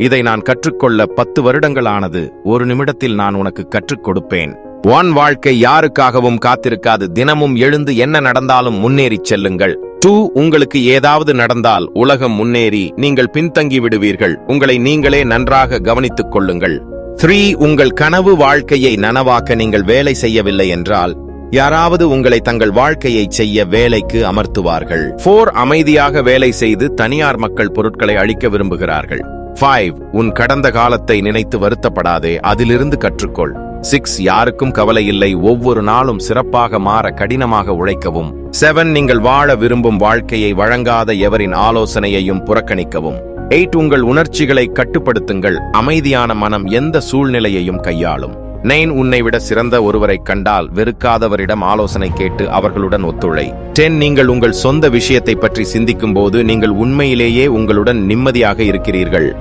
இதை நான் கற்றுக்கொள்ள பத்து வருடங்கள் ஆனது ஒரு நிமிடத்தில் நான் உனக்கு கற்றுக் கொடுப்பேன். ஒன் வாழ்க்கை யாருக்காகவும் காத்திருக்காது. தினமும் எழுந்து என்ன நடந்தாலும் முன்னேறிச் செல்லுங்கள். டூ உங்களுக்கு ஏதாவது நடந்தால் உலகம் முன்னேறி நீங்கள் பின்தங்கி விடுவீர்கள். உங்களை நீங்களே நன்றாக கவனித்துக் கொள்ளுங்கள். த்ரீ உங்கள் கனவு வாழ்க்கையை நனவாக்க நீங்கள் வேலை செய்யவில்லை என்றால் யாராவது உங்களை தங்கள் வாழ்க்கையை செய்ய வேலைக்கு அமர்த்துவார்கள். போர் அமைதியாக வேலை செய்து தனியார் மக்கள் பொருட்களை அழிக்க விரும்புகிறார்கள். ஃபைவ் உன் கடந்த காலத்தை நினைத்து வருத்தப்படாதே அதிலிருந்து கற்றுக்கொள். சிக்ஸ் யாருக்கும் கவலை இல்லை ஒவ்வொரு நாளும் சிறப்பாக மாற கடினமாக உழைக்கவும். செவன் நீங்கள் வாழ விரும்பும் வாழ்க்கையை வழங்காத எவரின் ஆலோசனையையும் புறக்கணிக்கவும். எயிட் உங்கள் உணர்ச்சிகளை கட்டுப்படுத்துங்கள் அமைதியான மனம் எந்த சூழ்நிலையையும் கையாளும். நைன் உன்னை விட சிறந்த ஒருவரை கண்டால் வெறுக்காதவரிடம் ஆலோசனை கேட்டு அவர்களுடன் ஒத்துழை. டென் நீங்கள் உங்கள் சொந்த விஷயத்தை பற்றி சிந்திக்கும் போது நீங்கள் உண்மையிலேயே உங்களுடன் நிம்மதியாக இருக்கிறீர்கள்.